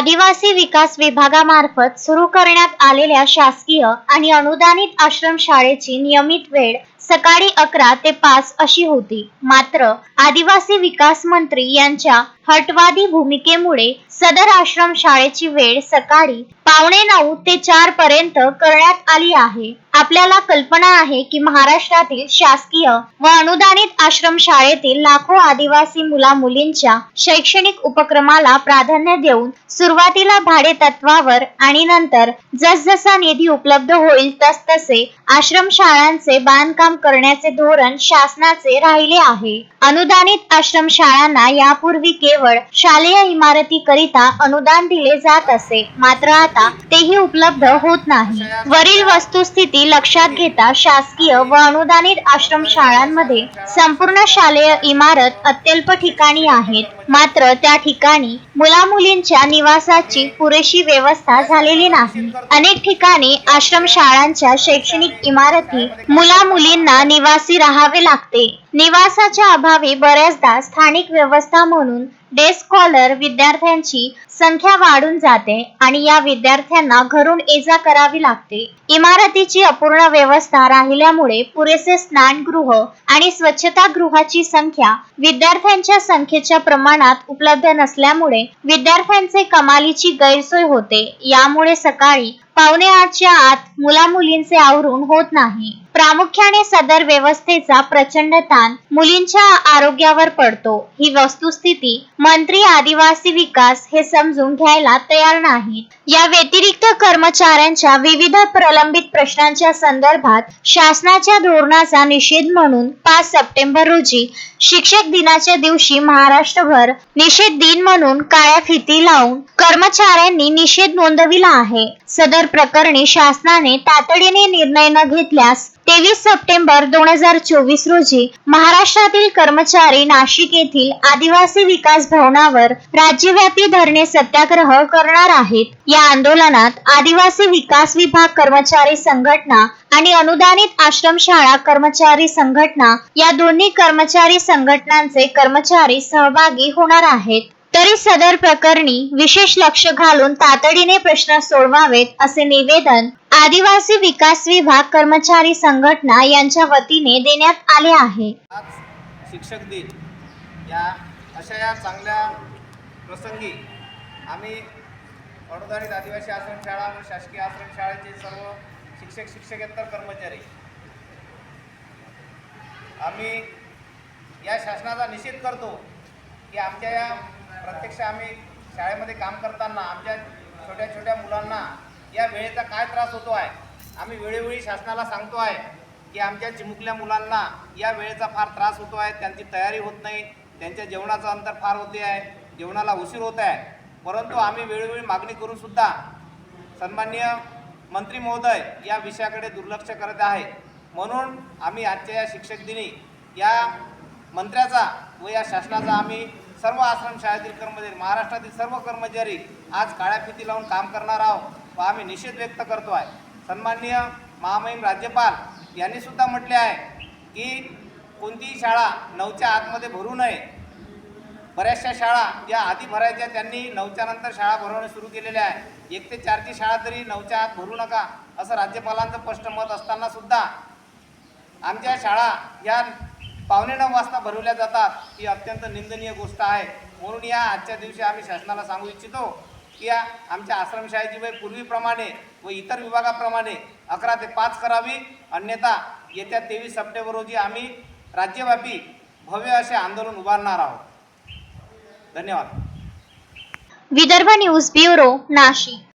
आदिवासी विकास विभागामार्फत सुरू करण्यात आलेल्या शासकीय आणि अनुदानित आश्रमशाळेची नियमित वेळ सकाळी अकरा ते पाच अशी होती. मात्र आदिवासी विकास मंत्री यांच्या हटवादी भूमिकेमुळे सदर आश्रम शाळेची वेळ सकाळी पावणे नऊ ते चार पर्यंत करण्यात आली आहे. आपल्याला कल्पना आहे की महाराष्ट्रातील शासकीय व अनुदानित आश्रम शाळेतील लाखो आदिवासी मुला मुलींच्या शैक्षणिक उपक्रमाला प्राधान्य देऊन सुरुवातीला भाडे तत्वावर आणि नंतर जसजसा निधी उपलब्ध होईल तसतसे आश्रम शाळांचे बांधकाम करण्याचे धोरण शासनाचे राहिले आहे. अनुदानित आश्रमशाळांना यापूर्वी केवळ शालेय इमारतीकरिता अनुदान दिले जात असे. मात्र आता तेही उपलब्ध होत नाही. वरील वस्तुस्थिती लक्षात घेता शासकीय व अनुदानित आश्रमशाळांमध्ये संपूर्ण शालेय इमारत अत्यल्प ठिकाणी आहेत. मात्र त्या ठिकाणी मुला मुलींच्या निवासाची पुरेशी व्यवस्था झालेली नाही. अनेक ठिकाणी आश्रमशाळांच्या शैक्षणिक इमारती मुला मुलींना निवासी राहावे लागते. निवासाच्या अभावी बऱ्याचदा स्थानिक व्यवस्था म्हणून डे स्कॉलर विद्यार्थ्यांची संख्या वाढून जाते आणि या विद्यार्थ्यांना घरून ये जा करावी लागते. इमारतीची अपूर्ण व्यवस्था राहिल्यामुळे पुरेसे स्नानगृह आणि स्वच्छतागृहाची संख्या विद्यार्थ्यांच्या संख्येच्या प्रमाणात उपलब्ध नसल्यामुळे विद्यार्थ्यांचे कमालीची गैरसोय होते. यामुळे सकाळी पावणे आठच्या आत मुला मुलींचे आवरून होत नाही. प्रामुख्याने सदर व्यवस्थेचा प्रचंड ताण मुलींच्या आरोग्यावर पडतो. ही वस्तुस्थिती मंत्री आदिवासी विकास हे समजून घ्यायला तयार नाहीत. या व्यतिरिक्त कर्मचाऱ्यांच्या विविध प्रलंबित प्रश्नांच्या संदर्भात शासनाच्या धोरणाचा निषेध म्हणून पाच सप्टेंबर रोजी शिक्षक दिनाच्या दिवशी महाराष्ट्रभर निषेध दिन म्हणून काळ्या फिती लावून कर्मचाऱ्यांनी निषेध नोंदविला आहे. सदर प्रकरणी शासनाने तातडीने निर्णय न घेतल्यास तेवीस सप्टेंबर दोन हजार चोवीस रोजी महाराष्ट्रातील कर्मचारी नाशिक येथील आदिवासी विकास भवनावर राज्यव्यापी धरणे सत्याग्रह करणार आहेत. या आंदोलनात आदिवासी विकास विभाग कर्मचारी संघटना आणि अनुदानित आश्रमशाळा कर्मचारी संघटना या दोन्ही कर्मचारी संघटनांचे कर्मचारी सहभागी होणार आहेत. तरी सदर प्रकरणी विशेष लक्ष घालून तातडीने प्रश्न सोडवावेत असे निवेदन आदिवासी विकास विभाग कर्मचारी संघटना यांच्या वतीने देण्यात आले आहे. आज शिक्षक दिन. या अशा या चांगल्या प्रसंगी आम्ही अनुदानित आदिवासी आश्रमशाळा व शासकीय आश्रमशाळेचे सर्व शिक्षक शिक्षकेतर कर्मचारी आम्ही या शासनाचा निषेध करतो. की आमच्या या प्रत्यक्ष आम्ही शाळेमध्ये काम करताना आमच्या छोट्या छोट्या मुलांना या वेळेचा काय त्रास होतो आहे आम्ही वेळोवेळी शासनाला सांगतो आहे की आमच्या चिमुकल्या मुलांना या वेळेचा फार त्रास होतो आहे त्यांची तयारी होत नाही त्यांच्या जेवणाचं अंतर फार होते आहे जेवणाला उशीर होत आहे. परंतु आम्ही वेळोवेळी मागणी करूनसुद्धा सन्मान्य सन्माननीय मंत्री महोदय या विषयाकडे दुर्लक्ष करत आहे. म्हणून आम्ही आजच्या या शिक्षक दिनी या मंत्र्याचा व या शासनाचा आम्ही सर्व आश्रमशाळेतील कर्मचारी महाराष्ट्रातील सर्व कर्मचारी आज काळ्या फिती लावून काम करणार आहोत व आम्ही निषेध व्यक्त करतो आहे सन्माननीय महामहिम राज्यपाल यांनी सुद्धा म्हटले आहे की कोणतीही शाळा नऊच्या आतमध्ये भरू नये. बऱ्याचशा शाळा ज्या आधी भरायच्या त्यांनी नऊच्या नंतर शाळा भरवणे सुरू केलेल्या आहे. एक ते चारची शाळा तरी नऊच्या आत भरू नका असं राज्यपालांचं स्पष्ट मत असताना सुद्धा आमच्या शाळा या पावणे नऊ वाजता भरवल्या जातात. ही अत्यंत निंदनीय गोष्ट आहे. म्हणून या आजच्या दिवशी आम्ही शासनाला सांगू इच्छितो की या आमच्या आश्रमशाळेची वय पूर्वीप्रमाणे व इतर विभागाप्रमाणे अकरा ते पाच करावी. अन्यथा येत्या तेवीस सप्टेंबर रोजी आम्ही राज्यव्यापी भव्य असे आंदोलन उभारणार आहोत. धन्यवाद. Vidarbha news bureau Nashik.